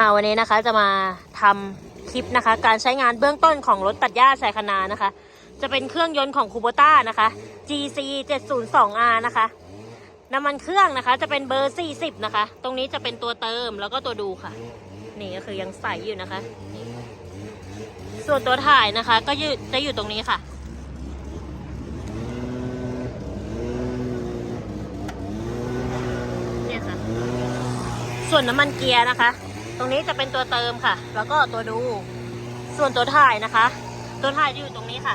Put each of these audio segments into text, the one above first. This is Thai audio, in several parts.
อ่าวันนี้นะคะจะมาทำคลิปนะคะ การใช้งานเบื้องต้นของรถตัดหญ้าสายคนานะคะ จะเป็นเครื่องยนต์ของคูโบต้านะคะ GC 702R นะคะน้ำมันเครื่องนะคะ จะเป็นเบอร์ 40 นะคะ ตรงนี้จะเป็นตัวเติมแล้วก็ตัวดูค่ะ นี่ก็คือยังใสอยู่นะคะ ส่วนตัวถ่ายนะคะ ก็อยู่จะอยู่ตรงนี้ค่ะเนี่ยค่ะ ส่วนน้ำมันเกียร์นะคะ ตรงนี้จะเป็นตัวเติมค่ะ แล้วก็ตัวดู ส่วนตัวถ่ายนะคะ ตัวถ่ายจะอยู่ตรงนี้ค่ะ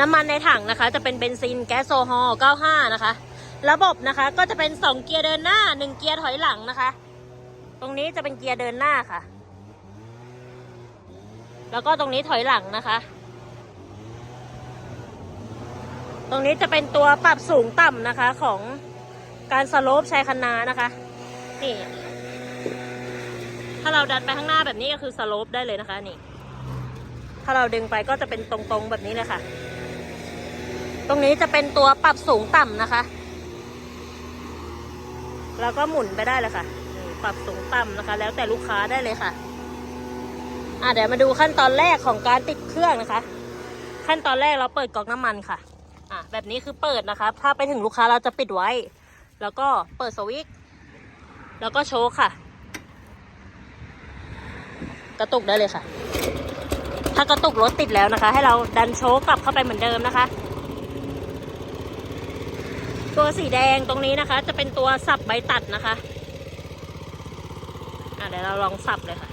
น้ำมันในถังนะคะ จะเป็นเบนซินแก๊สโซฮอล์95 นะคะ ระบบนะคะก็จะเป็น 2 เกียร์เดินหน้า 1 เกียร์ถอยหลังนะคะ ตรงนี้จะเป็นเกียร์เดินหน้าค่ะ แล้วก็ตรงนี้ถอยหลังนะคะ ตรงนี้จะเป็นตัวปรับสูงต่ำนะคะของการสโลปชายคันนานะคะ นี่ ถ้าเราดันไปข้างหน้าแบบนี้ก็คือสโลปได้เลยนะคะนี่ถ้าเราดึงไปก็จะเป็นตรงๆแบบนี้เลยค่ะ ตรงนี้จะเป็นตัวปรับสูงต่ำนะคะแล้วก็หมุนไปได้เลยค่ะ ปรับสูงต่ำนะคะ แล้วแต่ลูกค้าได้เลยค่ะ อะเดี๋ยวมาดูขั้นตอนแรกของการติดเครื่องนะคะ ขั้นตอนแรกเราเปิดก๊อกน้ำมันค่ะ อะแบบนี้คือเปิดนะคะ ถ้าไปถึงลูกค้าเราจะปิดไว้ แล้วก็เปิดสวิตช์แล้วก็โชว์ค่ะ กระตุกได้เลยค่ะ ถ้ากระตุกรถติดแล้วนะคะ ให้เราดันโชว์กลับเข้าไปเหมือนเดิมนะคะ ตัวสีแดงตรงนี้นะคะ จะเป็นตัวสับใบตัดนะคะอะเดี๋ยวเราลองสับเลยค่ะ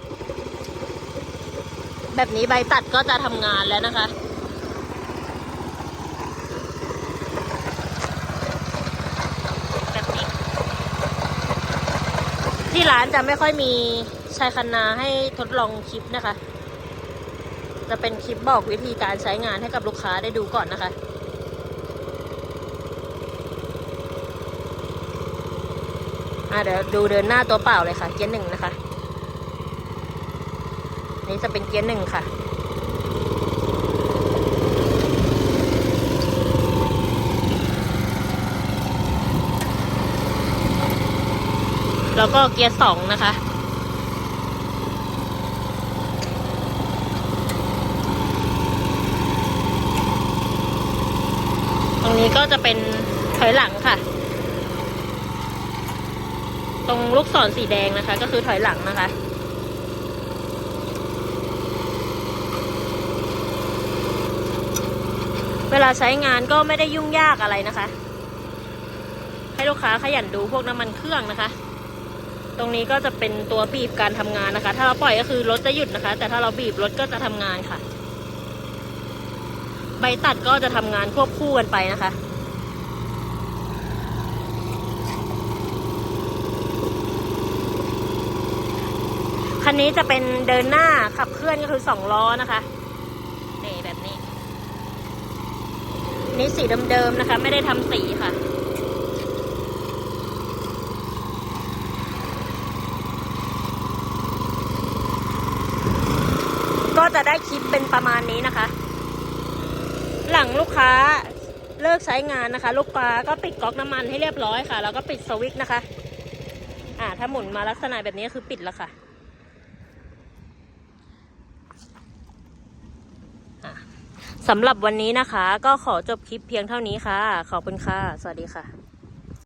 แบบนี้ใบตัดก็จะทำงานแล้วนะคะ แบบนี้ ที่ร้านจะไม่ค่อยมีชายคันนาให้ทดลองคลิปนะคะ จะเป็นคลิปบอกวิธีการใช้งานให้กับลูกค้าได้ดูก่อนนะคะอะเดี๋ยวดูเดินหน้าตัวเปล่าเลยค่ะ เกียร์หนึ่งนะคะ นี่จะเป็นเกียร์หนึ่งค่ะ แล้วก็เกียร์สองนะคะ ตรงนี้ก็จะเป็นถอยหลังค่ะ ตรงลูกศรสีแดงนะคะ ก็คือถอยหลังนะคะเวลาใช้งานก็ไม่ได้ยุ่งยากอะไรนะคะ ให้ลูกค้าขยันดูพวกน้ำมันเครื่องนะคะ ตรงนี้ก็จะเป็นตัวบีบการทำงานนะคะ ถ้าเราปล่อยก็คือรถจะหยุดนะคะ แต่ถ้าเราบีบรถก็จะทำงานค่ะ ใบตัดก็จะทำงานควบคู่กันไปนะคะคันนี้จะเป็นเดินหน้าขับเคลื่อนก็คือสองล้อนะคะนี่แบบนี้ นี่สีเดิมๆนะคะ ไม่ได้ทำสีค่ะ ก็จะได้คลิปเป็นประมาณนี้นะคะ หลังลูกค้าเลิกใช้งานนะคะ ลูกค้าก็ปิดก๊อกน้ำมันให้เรียบร้อยค่ะ แล้วก็ปิดสวิตช์นะคะ อ่า ถ้าหมุนมาลักษณะแบบนี้คือปิดแล้วค่ะอะสำหรับวันนี้นะคะ ก็ขอจบคลิปเพียงเท่านี้ค่ะ ขอบคุณค่ะ สวัสดีค่ะ